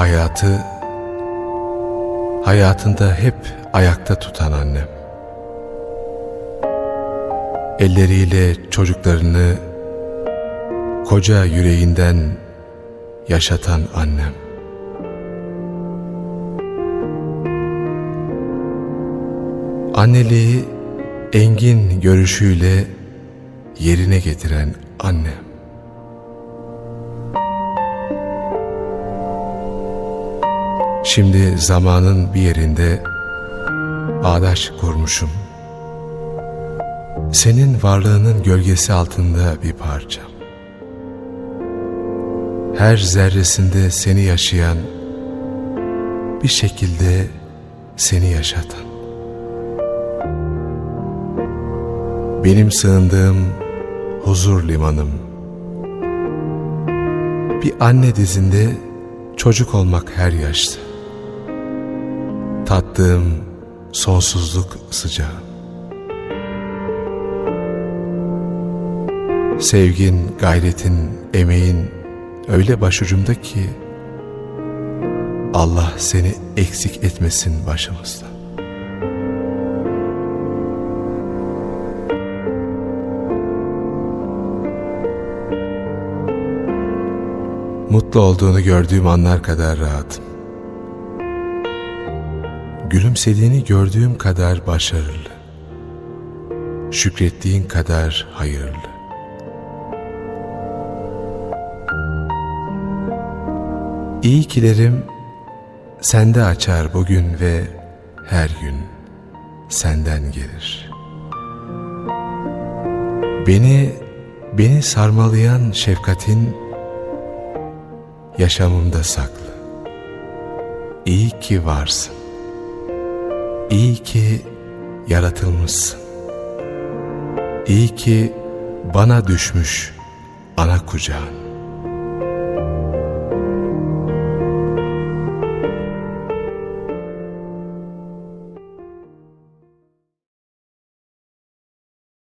Hayatı hayatında hep ayakta tutan annem. Elleriyle çocuklarını koca yüreğinden yaşatan annem. Anneliği engin görüşüyle yerine getiren annem. Şimdi zamanın bir yerinde ağdaş kurmuşum. Senin varlığının gölgesi altında bir parçam. Her zerresinde seni yaşayan, bir şekilde seni yaşatan. Benim sığındığım huzur limanım. Bir anne dizinde çocuk olmak her yaşta. Tattığım sonsuzluk sıcağı. Sevgin, gayretin, emeğin öyle başucumda ki Allah seni eksik etmesin başımızda. Mutlu olduğunu gördüğüm anlar kadar rahatım. Gülümsediğini gördüğüm kadar başarılı. Şükrettiğin kadar hayırlı. İyi kilerim sende açar bugün ve her gün senden gelir. Beni, beni sarmalayan şefkatin yaşamımda saklı. İyi ki varsın. İyi ki yaratılmışsın. İyi ki bana düşmüş ana kucağın.